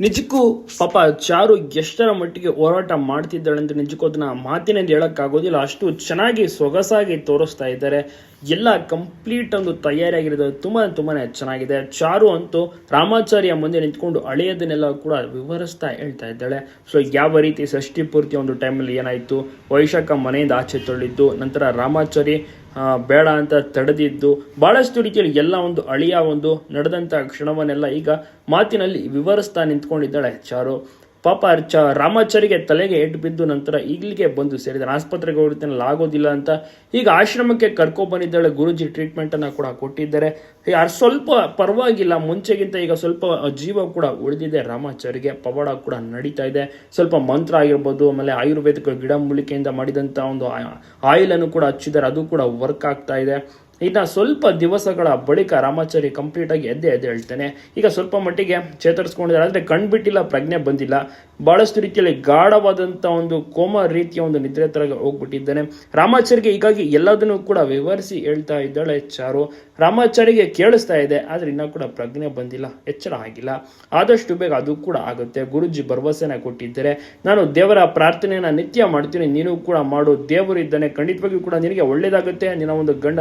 ನಿಜಕ್ಕೂ ಪಾಪ ಚಾರು ಎಷ್ಟರ ಮಟ್ಟಿಗೆ ಹೋರಾಟ ಮಾಡ್ತಿದ್ದಾಳೆ ಅಂತ ನಿಜಕ್ಕೂ ಅದನ್ನ ಮಾತಿನಿಂದ ಹೇಳಕ್ಕಾಗೋದಿಲ್ಲ. ಅಷ್ಟು ಚೆನ್ನಾಗಿ ಸೊಗಸಾಗಿ ತೋರಿಸ್ತಾ ಇದ್ದಾರೆ. ಎಲ್ಲ ಕಂಪ್ಲೀಟ್ ಒಂದು ತಯಾರಿಯಾಗಿರೋದು ತುಂಬಾ ತುಂಬಾ ಚೆನ್ನಾಗಿದೆ. ಚಾರು ಅಂತೂ ರಾಮಾಚಾರ್ಯ ಮುಂದೆ ನಿಂತ್ಕೊಂಡು ಹಳೆಯದನ್ನೆಲ್ಲ ಕೂಡ ವಿವರಿಸ್ತಾ ಹೇಳ್ತಾ ಇದ್ದಾಳೆ. ಸೊ ಯಾವ ರೀತಿ ಷಷ್ಠಿ ಪೂರ್ತಿ ಒಂದು ಟೈಮಲ್ಲಿ ಏನಾಯಿತು? ವೈಶಾಖ ಮನೆಯಿಂದ ಆಚೆ ತಳ್ಳಿದ್ದು ನಂತರ ರಾಮಾಚಾರಿ ಬೇಡ ಅಂತ ತಡೆದಿದ್ದು, ಬಹಳಷ್ಟು ರೀತಿಯಲ್ಲಿ ಎಲ್ಲ ಒಂದು ಅಳಿಯ ಒಂದು ನಡೆದಂಥ ಕ್ಷಣವನ್ನೆಲ್ಲ ಈಗ ಮಾತಿನಲ್ಲಿ ವಿವರಿಸ್ತಾ ನಿಂತ್ಕೊಂಡಿದ್ದಾಳೆ ಚಾರು. ಪಾಪ ಚ ರಾಮಾಚಾರಿಗೆ ತಲೆಗೆ ಏಟು ಬಿದ್ದು ನಂತರ ಈಗಲಿಗೆ ಬಂದು ಸೇರಿದ್ದಾನೆ ಆಸ್ಪತ್ರೆಗೆ ಹೋಗ್ತಾನಲ್ಲ ಆಗೋದಿಲ್ಲ ಅಂತ ಈಗ ಆಶ್ರಮಕ್ಕೆ ಕರ್ಕೋ ಬಂದಿದ್ದಾಳೆ. ಗುರುಜಿ ಟ್ರೀಟ್ಮೆಂಟ್ ಅನ್ನ ಕೂಡ ಕೊಟ್ಟಿದ್ದಾರೆ. ಯಾರು ಸ್ವಲ್ಪ ಪರವಾಗಿಲ್ಲ. ಮುಂಚೆಗಿಂತ ಈಗ ಸ್ವಲ್ಪ ಜೀವ ಕೂಡ ಉಳಿದಿದೆ. ರಾಮಾಚಾರಿಗೆ ಪವಾಡ ಕೂಡ ನಡೀತಾ ಇದೆ. ಸ್ವಲ್ಪ ಮಂತ್ರ ಆಗಿರ್ಬೋದು, ಆಮೇಲೆ ಆಯುರ್ವೇದಿಕ ಗಿಡಮೂಲಿಕೆಯಿಂದ ಮಾಡಿದಂಥ ಒಂದು ಆಯಿಲ್ ಅನ್ನು ಕೂಡ ಹಚ್ಚಿದ್ದಾರೆ. ಅದು ಕೂಡ ವರ್ಕ್ ಆಗ್ತಾ ಇದೆ. ಇನ್ನು ಸ್ವಲ್ಪ ದಿವಸಗಳ ಬಳಿಕ ರಾಮಾಚಾರಿ ಕಂಪ್ಲೀಟ್ ಆಗಿ ಎದ್ದೆ ಎದ್ದೆ ಹೇಳ್ತೇನೆ. ಈಗ ಸ್ವಲ್ಪ ಮಟ್ಟಿಗೆ ಚೇತರಿಸ್ಕೊಂಡಿದ್ದಾರೆ, ಆದರೆ ಕಣ್ಬಿಟ್ಟಿಲ್ಲ, ಪ್ರಜ್ಞೆ ಬಂದಿಲ್ಲ. ಬಹಳಷ್ಟು ರೀತಿಯಲ್ಲಿ ಗಾಢವಾದಂಥ ಒಂದು ಕೋಮ ರೀತಿಯ ಒಂದು ನಿದ್ರೆ ತರ ಹೋಗ್ಬಿಟ್ಟಿದ್ದಾನೆ. ರಾಮಾಚಾರಿಗೆ ಹೀಗಾಗಿ ಎಲ್ಲದನ್ನೂ ಕೂಡ ವಿವರಿಸಿ ಹೇಳ್ತಾ ಇದ್ದಾಳೆ ಚಾರು. ರಾಮಾಚಾರಿಗೆ ಕೇಳಿಸ್ತಾ ಇದೆ, ಆದರೆ ಇನ್ನೂ ಕೂಡ ಪ್ರಜ್ಞೆ ಬಂದಿಲ್ಲ, ಎಚ್ಚರ ಆಗಿಲ್ಲ. ಆದಷ್ಟು ಬೇಗ ಅದು ಕೂಡ ಆಗುತ್ತೆ. ಗುರುಜಿ ಭರವಸೆನ ಕೊಟ್ಟಿದ್ದಾರೆ. ನಾನು ದೇವರ ಪ್ರಾರ್ಥನೆಯನ್ನು ನಿತ್ಯ ಮಾಡ್ತೀನಿ, ನೀನು ಕೂಡ ಮಾಡು. ದೇವರು ಇದ್ದಾನೆ, ಖಂಡಿತವಾಗಿಯೂ ಕೂಡ ನಿನಗೆ ಒಳ್ಳೇದಾಗುತ್ತೆ. ನಿನ್ನ ಒಂದು ಗಂಡ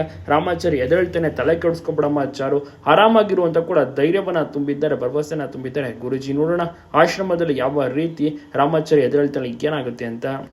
ರಾಮಾಚಾರಿ ಎದೇಳ್ತೇನೆ, ತಲೆ ಕೆಡಿಸ್ಕೊಬಿಡಮ್ಮ ಚಾರು ಆರಾಮಾಗಿರುವಂತ ಕೂಡ ಧೈರ್ಯವನ್ನ ತುಂಬಿದ್ದಾರೆ ಭರವಸೆನ ತುಂಬಿದ್ದಾರೆ. ಗುರುಜಿ ನೋಡೋಣ, ಆಶ್ರಮದಲ್ಲಿ ಯಾವ ರೀತಿ ರಾಮಾಚಾರಿ ಎದೇಳ್ತಾಳೆ ಏನಾಗುತ್ತೆ ಅಂತ.